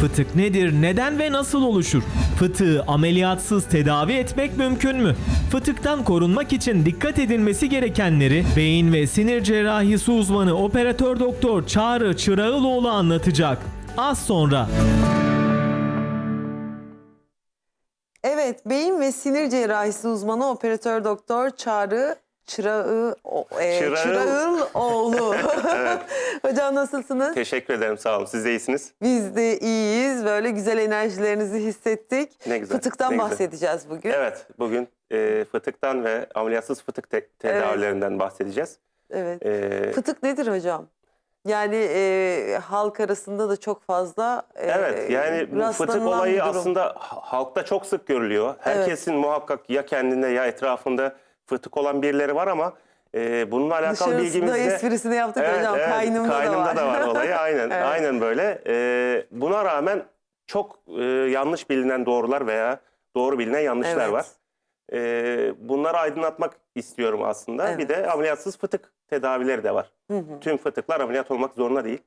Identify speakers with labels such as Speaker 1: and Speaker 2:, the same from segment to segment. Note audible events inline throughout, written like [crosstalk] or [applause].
Speaker 1: Fıtık nedir, neden ve nasıl oluşur? Fıtığı ameliyatsız tedavi etmek mümkün mü? Fıtıktan korunmak için dikkat edilmesi gerekenleri beyin ve sinir cerrahisi uzmanı operatör doktor Çağrı Çırağıloğlu anlatacak. Az sonra.
Speaker 2: Evet, beyin ve sinir cerrahisi uzmanı operatör doktor Çağrı Çırağı, o- e,
Speaker 3: Çırağıl.
Speaker 2: Çırağıloğlu. [laughs] Hocam nasılsınız?
Speaker 3: Teşekkür ederim sağ olun. Siz de iyisiniz.
Speaker 2: Biz de iyiyiz. Böyle güzel enerjilerinizi hissettik.
Speaker 3: Ne güzel,
Speaker 2: Fıtıktan
Speaker 3: ne güzel.
Speaker 2: bahsedeceğiz bugün.
Speaker 3: Evet bugün e, fıtıktan ve ameliyatsız fıtık te- tedavilerinden bahsedeceğiz.
Speaker 2: Evet.
Speaker 3: E,
Speaker 2: Fıtık nedir hocam? Yani e, halk arasında da çok fazla e,
Speaker 3: evet yani bu fıtık olayı aslında ha- halkta çok sık görülüyor. Herkesin muhakkak ya kendinde ya etrafında fıtık olan birileri var ama e, bununla alakalı
Speaker 2: Dışarısında
Speaker 3: bilgimiz de...
Speaker 2: esprisini yaptık
Speaker 3: Evet,
Speaker 2: hocam.
Speaker 3: evet,
Speaker 2: Kaynımda,
Speaker 3: kaynımda
Speaker 2: da var.
Speaker 3: olayı aynen [laughs]
Speaker 2: Evet.
Speaker 3: aynen böyle. Ee, buna rağmen çok e, yanlış bilinen doğrular veya doğru bilinen yanlışlar
Speaker 2: Evet.
Speaker 3: var. Ee, bunları aydınlatmak istiyorum aslında. Bir de ameliyatsız fıtık tedavileri de var.
Speaker 2: Hı hı.
Speaker 3: Tüm fıtıklar ameliyat olmak zorunda değil.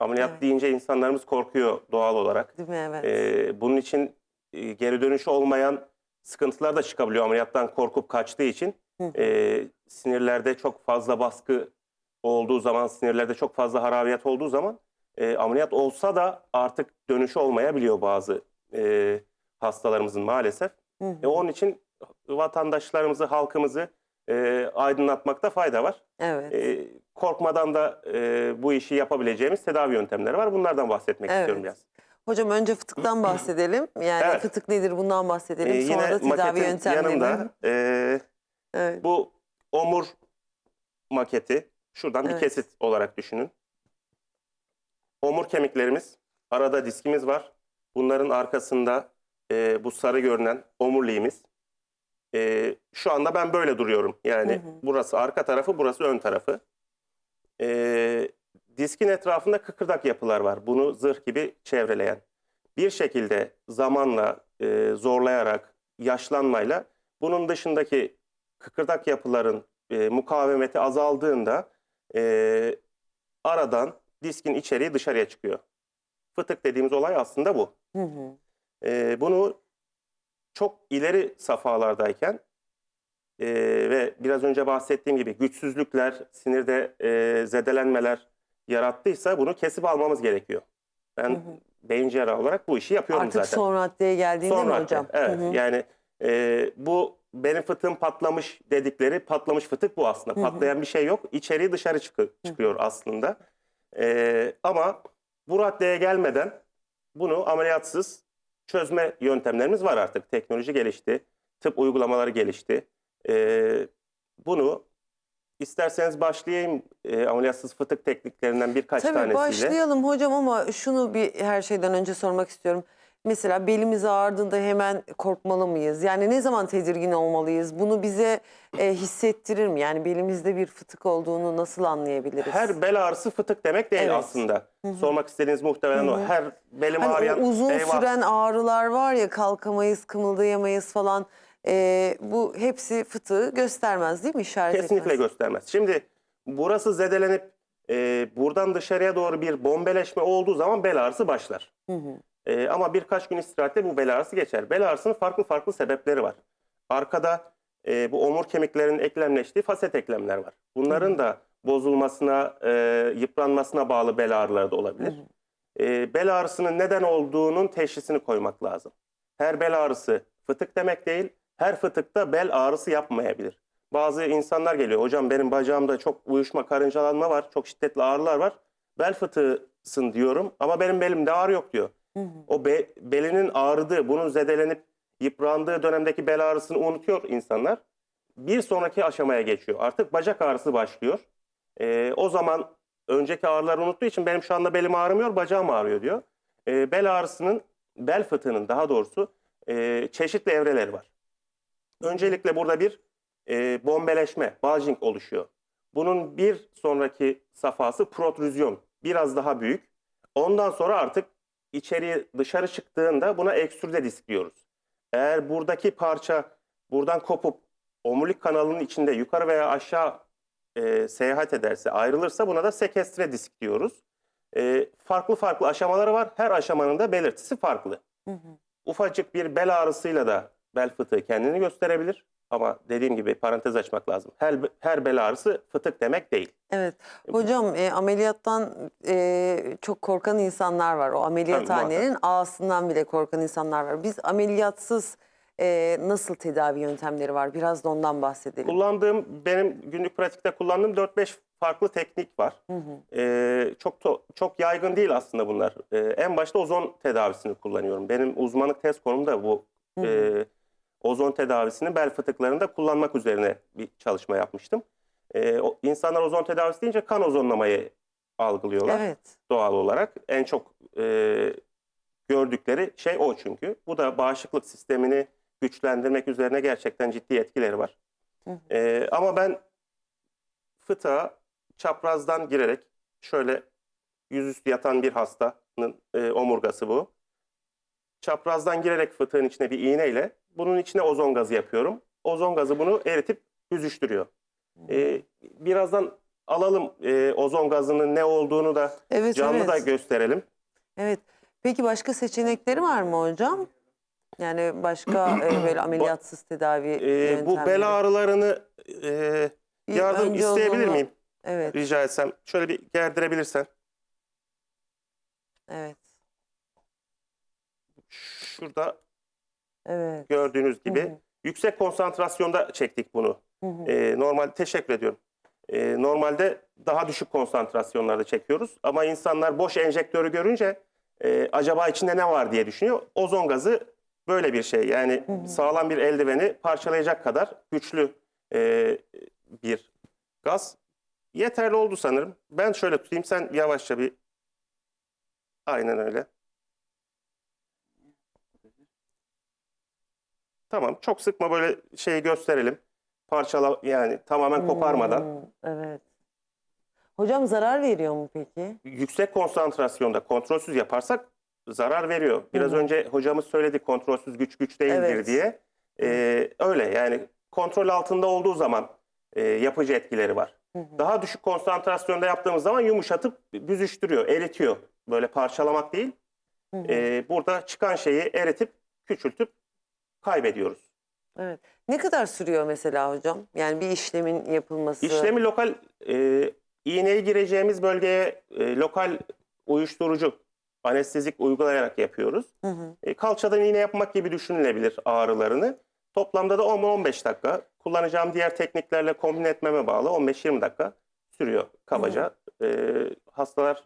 Speaker 3: Ameliyat
Speaker 2: Evet.
Speaker 3: deyince insanlarımız korkuyor doğal olarak.
Speaker 2: Değil mi? Evet.
Speaker 3: Ee, bunun için e, geri dönüşü olmayan sıkıntılar da çıkabiliyor ameliyattan korkup kaçtığı için.
Speaker 2: Hı.
Speaker 3: Ee, sinirlerde çok fazla baskı olduğu zaman, sinirlerde çok fazla harabiyat olduğu zaman e, ameliyat olsa da artık dönüşü olmayabiliyor bazı e, hastalarımızın maalesef.
Speaker 2: Hı hı.
Speaker 3: E, onun için vatandaşlarımızı, halkımızı e, aydınlatmakta fayda var.
Speaker 2: evet.
Speaker 3: E, korkmadan da e, bu işi yapabileceğimiz tedavi yöntemleri var. Bunlardan bahsetmek
Speaker 2: Evet.
Speaker 3: istiyorum biraz.
Speaker 2: Hocam önce fıtıktan [clears throat] bahsedelim. Yani
Speaker 3: Evet.
Speaker 2: fıtık nedir bundan bahsedelim.
Speaker 3: E,
Speaker 2: Sonra da tedavi yöntemleri.
Speaker 3: yanında e,
Speaker 2: Evet.
Speaker 3: bu omur maketi şuradan
Speaker 2: Evet.
Speaker 3: bir kesit olarak düşünün. Omur kemiklerimiz, arada diskimiz var. Bunların arkasında e, bu sarı görünen omurliğimiz. E, şu anda ben böyle duruyorum. Yani
Speaker 2: Hı hı.
Speaker 3: burası arka tarafı, burası ön tarafı. E, diskin etrafında kıkırdak yapılar var. Bunu zırh gibi çevreleyen. Bir şekilde zamanla e, zorlayarak, yaşlanmayla bunun dışındaki kıkırdak yapıların e, mukavemeti azaldığında e, aradan diskin içeriği dışarıya çıkıyor. Fıtık dediğimiz olay aslında bu.
Speaker 2: Hı hı.
Speaker 3: E, bunu çok ileri safhalardayken e, ve biraz önce bahsettiğim gibi güçsüzlükler, sinirde e, zedelenmeler yarattıysa bunu kesip almamız gerekiyor. Ben
Speaker 2: Hı hı.
Speaker 3: beyin cerrahı olarak bu işi yapıyorum
Speaker 2: Artık
Speaker 3: zaten.
Speaker 2: son raddeye geldiğinde
Speaker 3: Son
Speaker 2: mi hocam?
Speaker 3: Evet.
Speaker 2: Hı hı.
Speaker 3: Yani e, bu benim fıtığım patlamış dedikleri patlamış fıtık bu aslında.
Speaker 2: Hı hı.
Speaker 3: Patlayan bir şey yok. İçeriği dışarı çıkı- çıkıyor aslında. E, ama bu raddeye gelmeden bunu ameliyatsız çözme yöntemlerimiz var artık. Teknoloji gelişti. Tıp uygulamaları gelişti. E, bunu isterseniz başlayayım e, ameliyatsız fıtık tekniklerinden birkaç
Speaker 2: Tabii
Speaker 3: tanesiyle.
Speaker 2: başlayalım hocam ama şunu bir her şeyden önce sormak istiyorum. Mesela belimiz ağrıdığında hemen korkmalı mıyız? Yani ne zaman tedirgin olmalıyız? Bunu bize e, hissettirir mi? Yani belimizde bir fıtık olduğunu nasıl anlayabiliriz?
Speaker 3: Her bel ağrısı fıtık demek değil
Speaker 2: Evet.
Speaker 3: aslında. Sormak istediğiniz muhtemelen o. Her belim
Speaker 2: Hani o
Speaker 3: ağrıyan
Speaker 2: uzun
Speaker 3: eyvah.
Speaker 2: süren ağrılar var ya kalkamayız, kımıldayamayız falan. E, bu hepsi fıtığı göstermez değil mi? İşaret
Speaker 3: Kesinlikle
Speaker 2: etmez.
Speaker 3: göstermez. Şimdi burası zedelenip e, buradan dışarıya doğru bir bombeleşme olduğu zaman bel ağrısı başlar.
Speaker 2: Hı hı.
Speaker 3: E, ama birkaç gün istirahatle bu bel ağrısı geçer. Bel ağrısının farklı farklı sebepleri var. Arkada e, bu omur kemiklerinin eklemleştiği faset eklemler var. Bunların da bozulmasına, e, yıpranmasına bağlı bel ağrıları da olabilir. E, bel ağrısının neden olduğunun teşhisini koymak lazım. Her bel ağrısı fıtık demek değil, her fıtıkta bel ağrısı yapmayabilir. Bazı insanlar geliyor, hocam benim bacağımda çok uyuşma, karıncalanma var, çok şiddetli ağrılar var. Bel fıtığısın diyorum ama benim belimde ağrı yok diyor. O be- belinin ağrıdığı, bunun zedelenip yıprandığı dönemdeki bel ağrısını unutuyor insanlar. Bir sonraki aşamaya geçiyor. Artık bacak ağrısı başlıyor. Ee, o zaman önceki ağrıları unuttuğu için benim şu anda belim ağrımıyor, bacağım ağrıyor diyor. Ee, bel ağrısının, bel fıtığının daha doğrusu e, çeşitli evreleri var. Öncelikle burada bir e, bombeleşme, bulging oluşuyor. Bunun bir sonraki safhası protrüzyon. Biraz daha büyük. Ondan sonra artık içeriye dışarı çıktığında buna ekstrüde disk diyoruz. Eğer buradaki parça buradan kopup omurilik kanalının içinde yukarı veya aşağı e, seyahat ederse, ayrılırsa buna da sekestre disk diyoruz. E, farklı farklı aşamaları var. Her aşamanın da belirtisi farklı. Ufacık bir bel ağrısıyla da bel fıtığı kendini gösterebilir. Ama dediğim gibi parantez açmak lazım. Her, her bel ağrısı fıtık demek değil.
Speaker 2: Evet. Hocam e, ameliyattan e, çok korkan insanlar var. O ameliyathanenin ağasından bile korkan insanlar var. Biz ameliyatsız e, nasıl tedavi yöntemleri var? Biraz da ondan bahsedelim.
Speaker 3: Kullandığım, benim günlük pratikte kullandığım 4-5 farklı teknik var. Ee, çok to- çok yaygın değil aslında bunlar. Ee, en başta ozon tedavisini kullanıyorum. Benim uzmanlık tez konum da bu. Ee, ozon tedavisini bel fıtıklarında kullanmak üzerine bir çalışma yapmıştım. Ee, o, insanlar ozon tedavisi deyince kan ozonlamayı algılıyorlar
Speaker 2: Evet.
Speaker 3: doğal olarak. En çok e, gördükleri şey o çünkü. Bu da bağışıklık sistemini güçlendirmek üzerine gerçekten ciddi etkileri var. E, ama ben fıtığa çaprazdan girerek şöyle yüzüstü yatan bir hastanın e, omurgası bu. Çaprazdan girerek fıtığın içine bir iğneyle bunun içine ozon gazı yapıyorum. Ozon gazı bunu eritip büzüştürüyor. E, birazdan alalım e, ozon gazının ne olduğunu da
Speaker 2: Evet,
Speaker 3: canlı
Speaker 2: evet.
Speaker 3: da gösterelim.
Speaker 2: Evet. Peki başka seçenekleri var mı hocam? Yani başka e, [clears throat] böyle ameliyatsız tedavi
Speaker 3: Ee,
Speaker 2: yöntemleri.
Speaker 3: bu bel ağrılarını e, yardım
Speaker 2: önce
Speaker 3: isteyebilir miyim?
Speaker 2: Evet,
Speaker 3: Rica etsem. Şöyle bir gerdirebilirsen.
Speaker 2: evet,
Speaker 3: Şurada
Speaker 2: evet.
Speaker 3: gördüğünüz gibi
Speaker 2: Hı hı.
Speaker 3: yüksek konsantrasyonda çektik bunu.
Speaker 2: Hı hı.
Speaker 3: Ee, normal teşekkür ediyorum. Ee, normalde daha düşük konsantrasyonlarda çekiyoruz. Ama insanlar boş enjektörü görünce e, acaba içinde ne var diye düşünüyor. Ozon gazı böyle bir şey. Yani sağlam bir eldiveni parçalayacak kadar güçlü e, bir gaz. Yeterli oldu sanırım. Ben şöyle tutayım sen yavaşça bir aynen öyle. Tamam çok sıkma böyle şeyi gösterelim. Parçala yani tamamen koparmadan.
Speaker 2: Hmm, evet. Hocam zarar veriyor mu peki?
Speaker 3: Yüksek konsantrasyonda kontrolsüz yaparsak zarar veriyor. Biraz önce hocamız söyledi kontrolsüz güç güç değildir
Speaker 2: Evet.
Speaker 3: diye. Ee, öyle yani kontrol altında olduğu zaman e, yapıcı etkileri var. Daha düşük konsantrasyonda yaptığımız zaman yumuşatıp büzüştürüyor, eritiyor. Böyle parçalamak değil. Ee, burada çıkan şeyi eritip küçültüp kaybediyoruz.
Speaker 2: Evet. Ne kadar sürüyor mesela hocam? Yani bir işlemin yapılması.
Speaker 3: İşlemi lokal e, iğneyi gireceğimiz bölgeye e, lokal uyuşturucu anestezik uygulayarak yapıyoruz.
Speaker 2: Hı hı.
Speaker 3: E, kalçadan iğne yapmak gibi düşünülebilir ağrılarını. Toplamda da 10-15 dakika. Kullanacağım diğer tekniklerle kombin etmeme bağlı 15-20 dakika sürüyor kabaca. E, hastalar,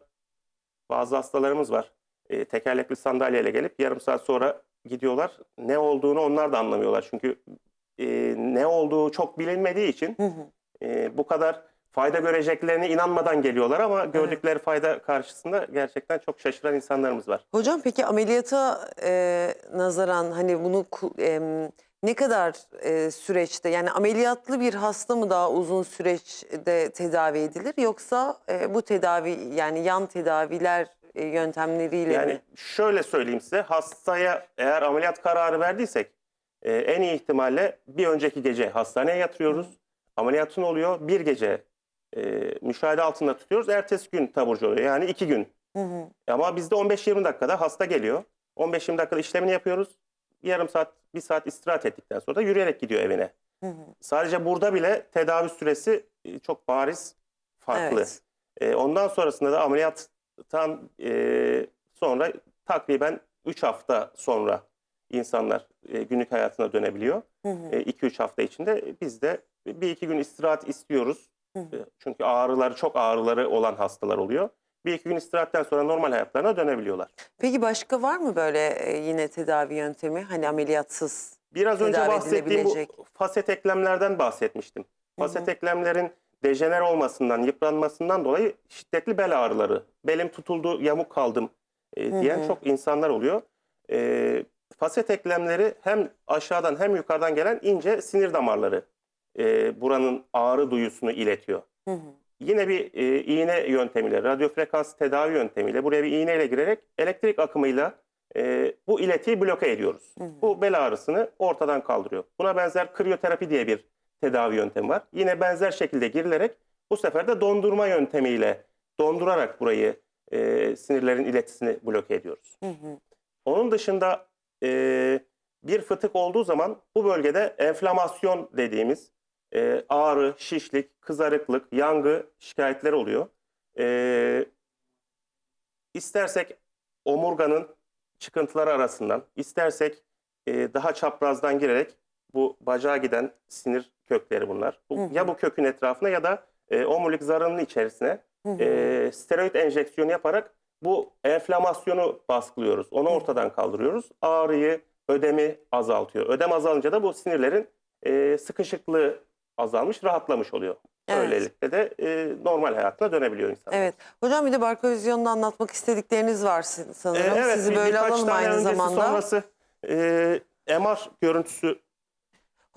Speaker 3: bazı hastalarımız var. E, tekerlekli sandalyeyle gelip yarım saat sonra gidiyorlar. Ne olduğunu onlar da anlamıyorlar. Çünkü e, ne olduğu çok bilinmediği için
Speaker 2: Hı hı.
Speaker 3: e, bu kadar fayda göreceklerine inanmadan geliyorlar ama gördükleri fayda karşısında gerçekten çok şaşıran insanlarımız var.
Speaker 2: Hocam peki ameliyata e, nazaran hani bunu em, ne kadar e, süreçte yani ameliyatlı bir hasta mı daha uzun süreçte tedavi edilir yoksa e, bu tedavi yani yan tedaviler e, yöntemleriyle
Speaker 3: Yani
Speaker 2: mi?
Speaker 3: şöyle söyleyeyim size hastaya eğer ameliyat kararı verdiysek e, en iyi ihtimalle bir önceki gece hastaneye yatırıyoruz. Ameliyatın oluyor bir gece e, müşahede altında tutuyoruz. Ertesi gün taburcu oluyor yani iki gün.
Speaker 2: Hı hı.
Speaker 3: Ama bizde 15-20 dakikada hasta geliyor. 15-20 dakikada işlemini yapıyoruz. Yarım saat, bir saat istirahat ettikten sonra da yürüyerek gidiyor evine.
Speaker 2: Hı hı.
Speaker 3: Sadece burada bile tedavi süresi e, çok bariz farklı.
Speaker 2: Evet.
Speaker 3: E, ondan sonrasında da ameliyattan e, sonra takriben 3 hafta sonra insanlar e, günlük hayatına dönebiliyor.
Speaker 2: Hı hı.
Speaker 3: 2-3 hafta içinde biz de bir iki gün istirahat istiyoruz.
Speaker 2: Hı hı.
Speaker 3: E, Çünkü ağrıları çok ağrıları olan hastalar oluyor. Bir iki gün istirahatten sonra normal hayatlarına dönebiliyorlar.
Speaker 2: Peki başka var mı böyle e, yine tedavi yöntemi hani ameliyatsız?
Speaker 3: Biraz önce bahsettiğim bu faset eklemlerden bahsetmiştim. Faset eklemlerin dejener olmasından, yıpranmasından dolayı şiddetli bel ağrıları, belim tutuldu, yamuk kaldım e, diyen
Speaker 2: Hı hı.
Speaker 3: çok insanlar oluyor. E, faset eklemleri hem aşağıdan hem yukarıdan gelen ince sinir damarları e, buranın ağrı duyusunu iletiyor.
Speaker 2: Hı hı.
Speaker 3: Yine bir e, iğne yöntemiyle, radyo frekans tedavi yöntemiyle buraya bir iğneyle girerek elektrik akımıyla e, bu iletiyi bloke ediyoruz. Bu bel ağrısını ortadan kaldırıyor. Buna benzer kriyoterapi diye bir tedavi yöntemi var. Yine benzer şekilde girilerek bu sefer de dondurma yöntemiyle dondurarak burayı e, sinirlerin iletisini bloke ediyoruz.
Speaker 2: Hı hı.
Speaker 3: Onun dışında e, bir fıtık olduğu zaman bu bölgede enflamasyon dediğimiz e, ağrı, şişlik, kızarıklık, yangı şikayetleri oluyor. E, istersek omurganın çıkıntıları arasından, istersek e, daha çaprazdan girerek bu bacağa giden sinir kökleri bunlar. Bu-
Speaker 2: Hı hı.
Speaker 3: Ya bu kökün etrafına ya da e, omurilik zarının içerisine
Speaker 2: Hı hı.
Speaker 3: e, steroid enjeksiyonu yaparak bu enflamasyonu baskılıyoruz. Onu ortadan kaldırıyoruz. Ağrıyı, ödemi azaltıyor. Ödem azalınca da bu sinirlerin e, sıkışıklığı azalmış, rahatlamış oluyor.
Speaker 2: Evet.
Speaker 3: Böylelikle de e, normal hayatına dönebiliyor insan.
Speaker 2: Evet. Hocam bir de barko vizyonda anlatmak istedikleriniz var sanırım.
Speaker 3: Ee, evet,
Speaker 2: Sizi böyle alalım
Speaker 3: tane
Speaker 2: aynı zamanda.
Speaker 3: sonrası e, MR görüntüsü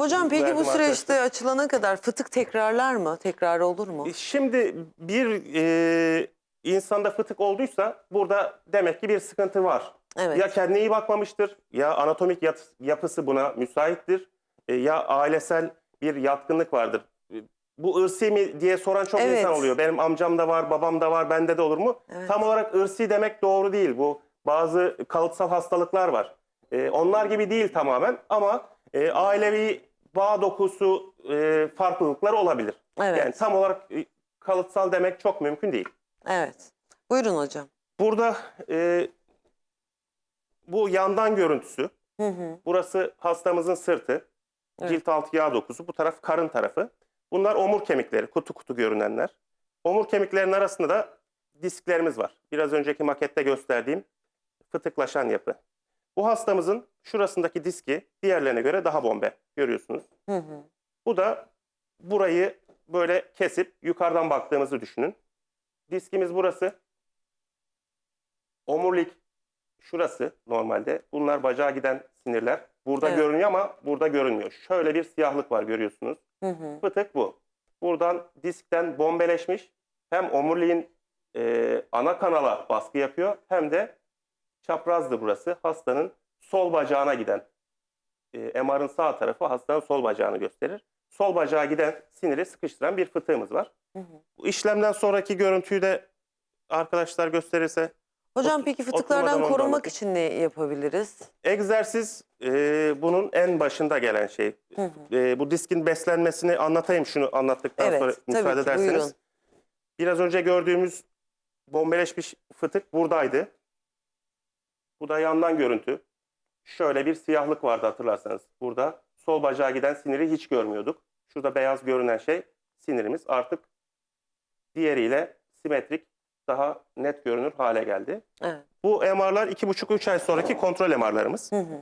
Speaker 2: Hocam peki bu süreçte
Speaker 3: arkadaşlar.
Speaker 2: açılana kadar fıtık tekrarlar mı? Tekrar olur mu?
Speaker 3: E, Şimdi bir e, insanda fıtık olduysa burada demek ki bir sıkıntı var.
Speaker 2: Evet.
Speaker 3: Ya kendine iyi bakmamıştır, ya anatomik yat- yapısı buna müsaittir, e, ya ailesel bir yatkınlık vardır. E, Bu ırsi mi diye soran çok
Speaker 2: Evet.
Speaker 3: insan oluyor. Benim amcam da var, babam da var, bende de olur mu?
Speaker 2: Evet.
Speaker 3: Tam olarak ırsi demek doğru değil. Bu bazı kalıtsal hastalıklar var. E, onlar gibi değil tamamen ama e, ailevi bağ dokusu e, farklılıklar olabilir.
Speaker 2: Evet.
Speaker 3: Yani tam olarak e, kalıtsal demek çok mümkün değil.
Speaker 2: Evet. Buyurun hocam.
Speaker 3: Burada e, bu yandan görüntüsü.
Speaker 2: Hı hı.
Speaker 3: Burası hastamızın sırtı.
Speaker 2: Evet.
Speaker 3: Cilt altı yağ dokusu. Bu taraf karın tarafı. Bunlar omur kemikleri. Kutu kutu görünenler. Omur kemiklerinin arasında da disklerimiz var. Biraz önceki makette gösterdiğim fıtıklaşan yapı. Bu hastamızın şurasındaki diski diğerlerine göre daha bombe. Görüyorsunuz.
Speaker 2: Hı hı.
Speaker 3: Bu da burayı böyle kesip yukarıdan baktığımızı düşünün. Diskimiz burası. Omurilik şurası normalde. Bunlar bacağa giden sinirler. Burada
Speaker 2: Evet.
Speaker 3: görünüyor ama burada görünmüyor. Şöyle bir siyahlık var görüyorsunuz.
Speaker 2: Hı hı.
Speaker 3: Fıtık bu. Buradan diskten bombeleşmiş. Hem omuriliğin e, ana kanala baskı yapıyor hem de çaprazdı burası. Hastanın sol bacağına giden e, MR'ın sağ tarafı hastanın sol bacağını gösterir. Sol bacağa giden siniri sıkıştıran bir fıtığımız var.
Speaker 2: Hı hı.
Speaker 3: Bu işlemden sonraki görüntüyü de arkadaşlar gösterirse
Speaker 2: Hocam peki fıtıklardan korunmak için ne yapabiliriz?
Speaker 3: egzersiz e, bunun en başında gelen şey.
Speaker 2: Hı hı.
Speaker 3: E, bu diskin beslenmesini anlatayım şunu anlattıktan
Speaker 2: Evet,
Speaker 3: sonra müsaade
Speaker 2: ki,
Speaker 3: ederseniz.
Speaker 2: buyurun.
Speaker 3: Biraz önce gördüğümüz bombeleşmiş fıtık buradaydı. Bu da yandan görüntü. Şöyle bir siyahlık vardı hatırlarsanız. Burada sol bacağa giden siniri hiç görmüyorduk. Şurada beyaz görünen şey sinirimiz artık diğeriyle simetrik daha net görünür hale geldi.
Speaker 2: Evet.
Speaker 3: Bu MR'lar 2,5-3 ay sonraki kontrol MR'larımız.
Speaker 2: Hı hı.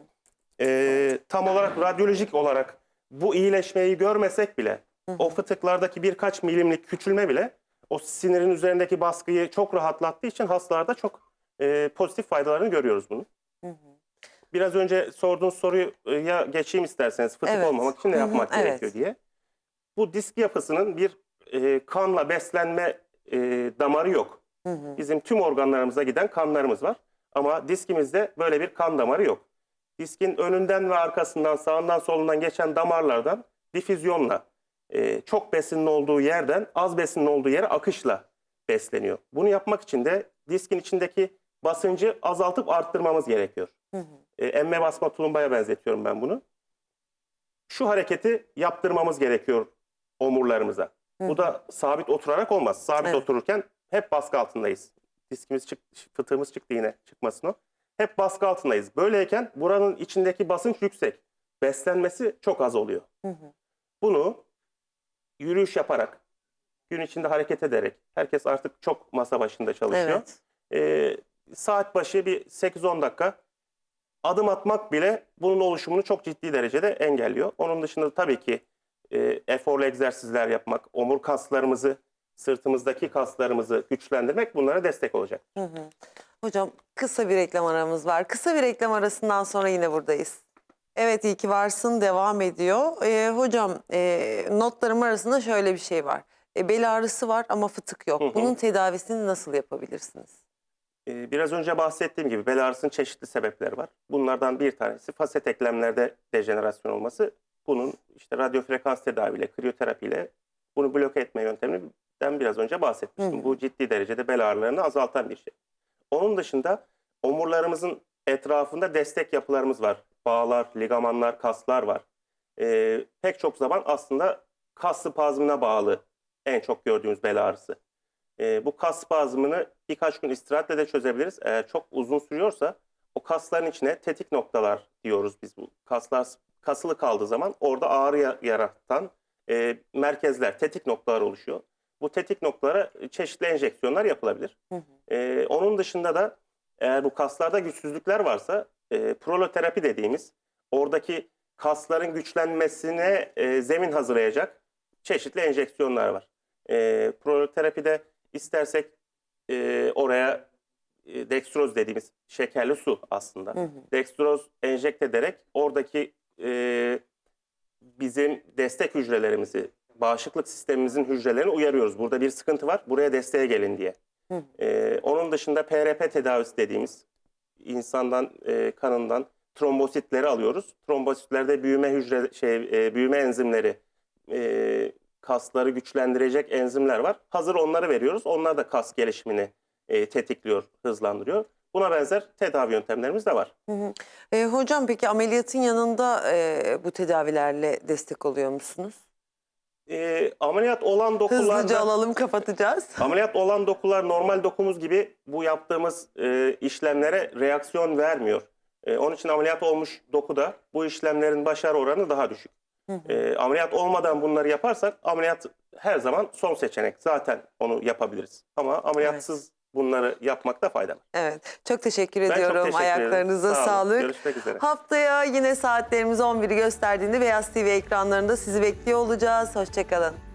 Speaker 3: Ee, tam olarak radyolojik olarak bu iyileşmeyi görmesek bile
Speaker 2: Hı hı.
Speaker 3: o fıtıklardaki birkaç milimlik küçülme bile o sinirin üzerindeki baskıyı çok rahatlattığı için hastalarda çok e, pozitif faydalarını görüyoruz bunun.
Speaker 2: Hı hı.
Speaker 3: Biraz önce sorduğunuz soruyu e, ya geçeyim isterseniz fıtık
Speaker 2: Evet.
Speaker 3: olmamak için ne
Speaker 2: Hı hı,
Speaker 3: yapmak
Speaker 2: evet.
Speaker 3: gerekiyor diye. Bu disk yapısının bir e, kanla beslenme e, damarı yok.
Speaker 2: Hı hı.
Speaker 3: Bizim tüm organlarımıza giden kanlarımız var. Ama diskimizde böyle bir kan damarı yok. Diskin önünden ve arkasından, sağından solundan geçen damarlardan difüzyonla, e, çok besinin olduğu yerden az besinin olduğu yere akışla besleniyor. Bunu yapmak için de diskin içindeki basıncı azaltıp arttırmamız gerekiyor.
Speaker 2: Hı hı.
Speaker 3: E, emme basma tulumbaya benzetiyorum ben bunu. Şu hareketi yaptırmamız gerekiyor omurlarımıza.
Speaker 2: Hı
Speaker 3: Bu da sabit oturarak olmaz. Sabit
Speaker 2: Evet.
Speaker 3: otururken hep baskı altındayız. Diskimiz çık, fıtığımız çıktı yine çıkmasın o. Hep baskı altındayız. Böyleyken buranın içindeki basınç yüksek. Beslenmesi çok az oluyor.
Speaker 2: Hı hı.
Speaker 3: Bunu yürüyüş yaparak, gün içinde hareket ederek, herkes artık çok masa başında çalışıyor.
Speaker 2: Evet.
Speaker 3: Ee, saat başı bir 8-10 dakika adım atmak bile bunun oluşumunu çok ciddi derecede engelliyor. Onun dışında tabii ki e, eforlu egzersizler yapmak, omur kaslarımızı, sırtımızdaki kaslarımızı güçlendirmek bunlara destek olacak.
Speaker 2: Hı hı. Hocam kısa bir reklam aramız var. Kısa bir reklam arasından sonra yine buradayız. Evet iyi ki varsın devam ediyor. Ee, hocam e, notlarım arasında şöyle bir şey var. E, bel ağrısı var ama fıtık yok.
Speaker 3: Hı hı.
Speaker 2: Bunun tedavisini nasıl yapabilirsiniz?
Speaker 3: Ee, Biraz önce bahsettiğim gibi bel ağrısının çeşitli sebepleri var. Bunlardan bir tanesi faset eklemlerde dejenerasyon olması. Bunun işte radyo frekans tedaviyle, kriyoterapiyle bunu bloke etme yöntemini tendonitten biraz önce bahsetmiştim. Bu ciddi derecede bel ağrılarını azaltan bir şey. Onun dışında omurlarımızın etrafında destek yapılarımız var. Bağlar, ligamanlar, kaslar var. Ee, pek çok zaman aslında kas spazmına bağlı en çok gördüğümüz bel ağrısı. Ee, bu kas spazmını birkaç gün istirahatle de çözebiliriz. Eğer çok uzun sürüyorsa o kasların içine tetik noktalar diyoruz biz bu. Kaslar kasılı kaldığı zaman orada ağrı ya- yaratan e, merkezler, tetik noktalar oluşuyor. Bu tetik noktalara çeşitli enjeksiyonlar yapılabilir. Ee, onun dışında da eğer bu kaslarda güçsüzlükler varsa e, proloterapi dediğimiz oradaki kasların güçlenmesine e, zemin hazırlayacak çeşitli enjeksiyonlar var. E, proloterapide istersek e, oraya e, dextroz dediğimiz şekerli su aslında. Dextroz enjekte ederek oradaki e, bizim destek hücrelerimizi, bağışıklık sistemimizin hücrelerini uyarıyoruz. Burada bir sıkıntı var, buraya desteğe gelin diye. Ee, onun dışında PRP tedavisi dediğimiz insandan e, kanından trombositleri alıyoruz. Trombositlerde büyüme hücre şey e, büyüme enzimleri e, kasları güçlendirecek enzimler var. Hazır onları veriyoruz. Onlar da kas gelişimini e, tetikliyor, hızlandırıyor. Buna benzer tedavi yöntemlerimiz de var.
Speaker 2: E, hocam peki ameliyatın yanında e, bu tedavilerle destek oluyor musunuz?
Speaker 3: E, ameliyat olan dokularda
Speaker 2: Hızlıca alalım kapatacağız. [laughs]
Speaker 3: Ameliyat olan dokular normal dokumuz gibi bu yaptığımız e, işlemlere reaksiyon vermiyor. E, onun için ameliyat olmuş dokuda bu işlemlerin başarı oranı daha düşük. E, ameliyat olmadan bunları yaparsak ameliyat her zaman son seçenek. Zaten onu yapabiliriz. Ama ameliyatsız bunları yapmakta fayda var.
Speaker 2: Evet. Çok teşekkür
Speaker 3: Ben çok
Speaker 2: ediyorum.
Speaker 3: teşekkür ederim.
Speaker 2: Ayaklarınıza
Speaker 3: Sağ olun.
Speaker 2: sağlık.
Speaker 3: Görüşmek üzere.
Speaker 2: Haftaya yine saatlerimiz 11'i gösterdiğinde Beyaz TV ekranlarında sizi bekliyor olacağız. Hoşçakalın.